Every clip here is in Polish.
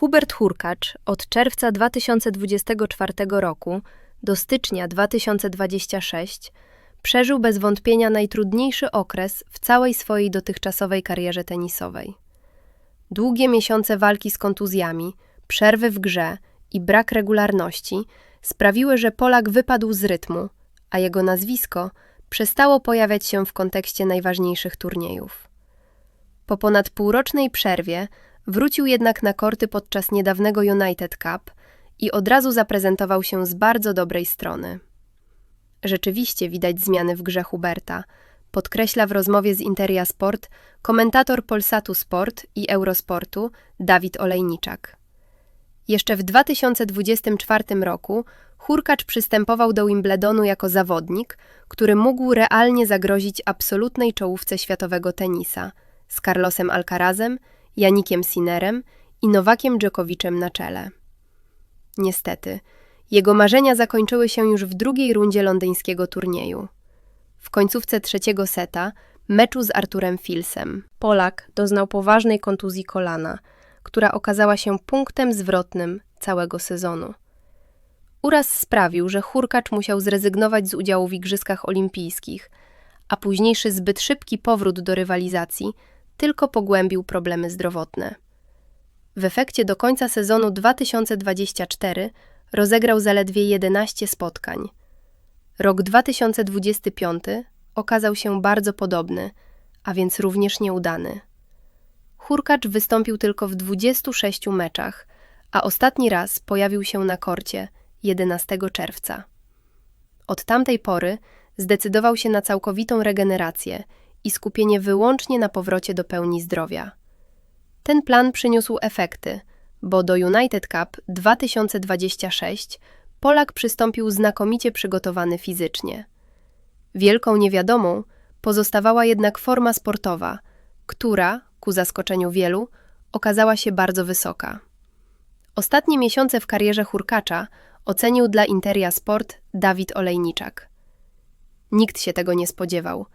Hubert Hurkacz od czerwca 2024 roku do stycznia 2026 przeżył bez wątpienia najtrudniejszy okres w całej swojej dotychczasowej karierze tenisowej. Długie miesiące walki z kontuzjami, przerwy w grze i brak regularności sprawiły, że Polak wypadł z rytmu, a jego nazwisko przestało pojawiać się w kontekście najważniejszych turniejów. Po ponad półrocznej przerwie wrócił jednak na korty podczas niedawnego United Cup i od razu zaprezentował się z bardzo dobrej strony. Rzeczywiście widać zmiany w grze Huberta, podkreśla w rozmowie z Interia Sport komentator Polsatu Sport i Eurosportu Dawid Olejniczak. Jeszcze w 2024 roku Hurkacz przystępował do Wimbledonu jako zawodnik, który mógł realnie zagrozić absolutnej czołówce światowego tenisa z Carlosem Alcarazem, Janikiem Sinerem i Nowakiem Dżokowiczem na czele. Niestety, jego marzenia zakończyły się już w drugiej rundzie londyńskiego turnieju. W końcówce trzeciego seta, meczu z Arturem Filsem, Polak doznał poważnej kontuzji kolana, która okazała się punktem zwrotnym całego sezonu. Uraz sprawił, że Hurkacz musiał zrezygnować z udziału w Igrzyskach Olimpijskich, a późniejszy zbyt szybki powrót do rywalizacji tylko pogłębił problemy zdrowotne. W efekcie do końca sezonu 2024 rozegrał zaledwie 11 spotkań. Rok 2025 okazał się bardzo podobny, a więc również nieudany. Hurkacz wystąpił tylko w 26 meczach, a ostatni raz pojawił się na korcie 11 czerwca. Od tamtej pory zdecydował się na całkowitą regenerację i skupienie wyłącznie na powrocie do pełni zdrowia. Ten plan przyniósł efekty, bo do United Cup 2026 Polak przystąpił znakomicie przygotowany fizycznie. Wielką niewiadomą pozostawała jednak forma sportowa, która, ku zaskoczeniu wielu, okazała się bardzo wysoka. Ostatnie miesiące w karierze Hurkacza ocenił dla Interia Sport Dawid Olejniczak. Nikt się tego nie spodziewał.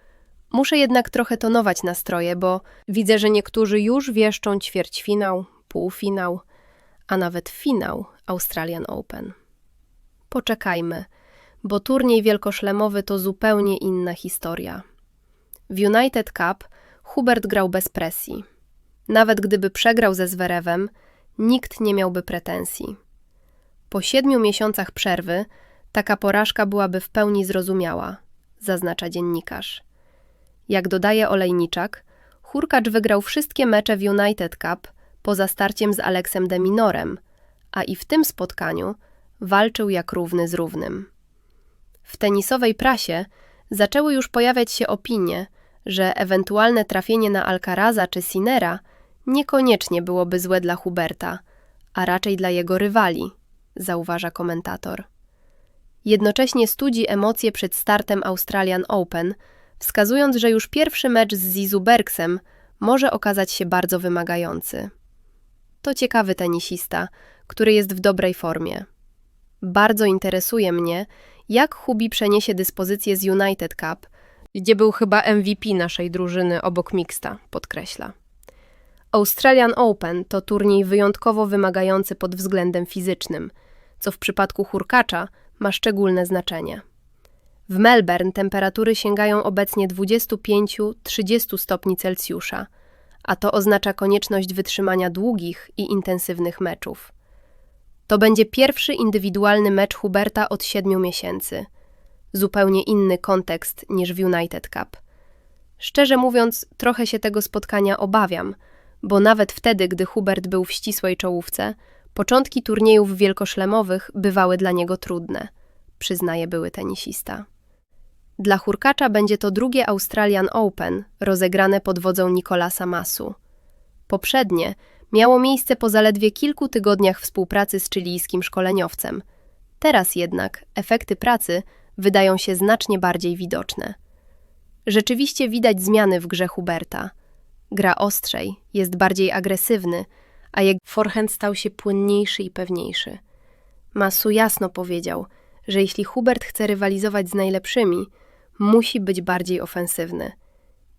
Muszę jednak trochę tonować nastroje, bo widzę, że niektórzy już wieszczą ćwierćfinał, półfinał, a nawet finał Australian Open. Poczekajmy, bo turniej wielkoszlemowy to zupełnie inna historia. W United Cup Hubert grał bez presji. Nawet gdyby przegrał ze Zwerewem, nikt nie miałby pretensji. Po siedmiu miesiącach przerwy taka porażka byłaby w pełni zrozumiała, zaznacza dziennikarz. Jak dodaje Olejniczak, Hurkacz wygrał wszystkie mecze w United Cup poza starciem z Aleksem de Minorem, a i w tym spotkaniu walczył jak równy z równym. W tenisowej prasie zaczęły już pojawiać się opinie, że ewentualne trafienie na Alcaraza czy Sinera niekoniecznie byłoby złe dla Huberta, a raczej dla jego rywali, zauważa komentator. Jednocześnie studzi emocje przed startem Australian Open, wskazując, że już pierwszy mecz z Zizu Bergsem może okazać się bardzo wymagający. To ciekawy tenisista, który jest w dobrej formie. Bardzo interesuje mnie, jak Hubi przeniesie dyspozycję z United Cup, gdzie był chyba MVP naszej drużyny obok mixta, podkreśla. Australian Open to turniej wyjątkowo wymagający pod względem fizycznym, co w przypadku hurkacza ma szczególne znaczenie. W Melbourne temperatury sięgają obecnie 25-30 stopni Celsjusza, a to oznacza konieczność wytrzymania długich i intensywnych meczów. To będzie pierwszy indywidualny mecz Huberta od siedmiu miesięcy. Zupełnie inny kontekst niż w United Cup. Szczerze mówiąc, trochę się tego spotkania obawiam, bo nawet wtedy, gdy Hubert był w ścisłej czołówce, początki turniejów wielkoszlemowych bywały dla niego trudne, przyznaje były tenisista. Dla Hurkacza będzie to drugie Australian Open, rozegrane pod wodzą Nicolasa Masu. Poprzednie miało miejsce po zaledwie kilku tygodniach współpracy z chilijskim szkoleniowcem. Teraz jednak efekty pracy wydają się znacznie bardziej widoczne. Rzeczywiście widać zmiany w grze Huberta. Gra ostrzej, jest bardziej agresywny, a jego forehand stał się płynniejszy i pewniejszy. Masu jasno powiedział, że jeśli Hubert chce rywalizować z najlepszymi, musi być bardziej ofensywny.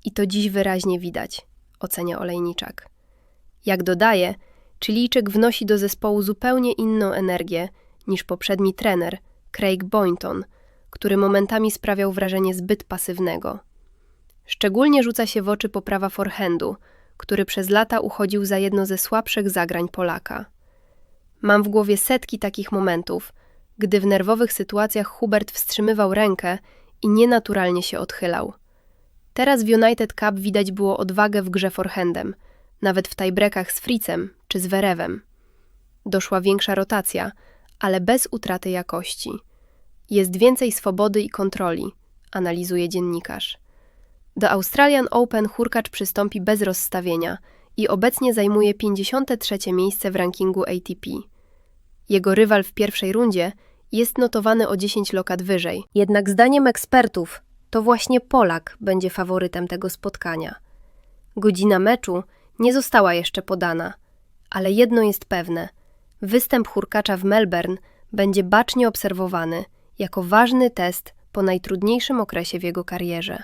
I to dziś wyraźnie widać, ocenia Olejniczak. Jak dodaje, Chilijczyk wnosi do zespołu zupełnie inną energię niż poprzedni trener, Craig Boynton, który momentami sprawiał wrażenie zbyt pasywnego. Szczególnie rzuca się w oczy poprawa forehandu, który przez lata uchodził za jedno ze słabszych zagrań Polaka. Mam w głowie setki takich momentów, gdy w nerwowych sytuacjach Hubert wstrzymywał rękę i nienaturalnie się odchylał. Teraz w United Cup widać było odwagę w grze forehandem, nawet w tiebreakach z Fritzem czy z Werewem. Doszła większa rotacja, ale bez utraty jakości. Jest więcej swobody i kontroli, analizuje dziennikarz. Do Australian Open hurkacz przystąpi bez rozstawienia i obecnie zajmuje 53 miejsce w rankingu ATP. Jego rywal w pierwszej rundzie jest notowany o 10 lokat wyżej. Jednak zdaniem ekspertów to właśnie Polak będzie faworytem tego spotkania. Godzina meczu nie została jeszcze podana, ale jedno jest pewne: występ hurkacza w Melbourne będzie bacznie obserwowany jako ważny test po najtrudniejszym okresie w jego karierze.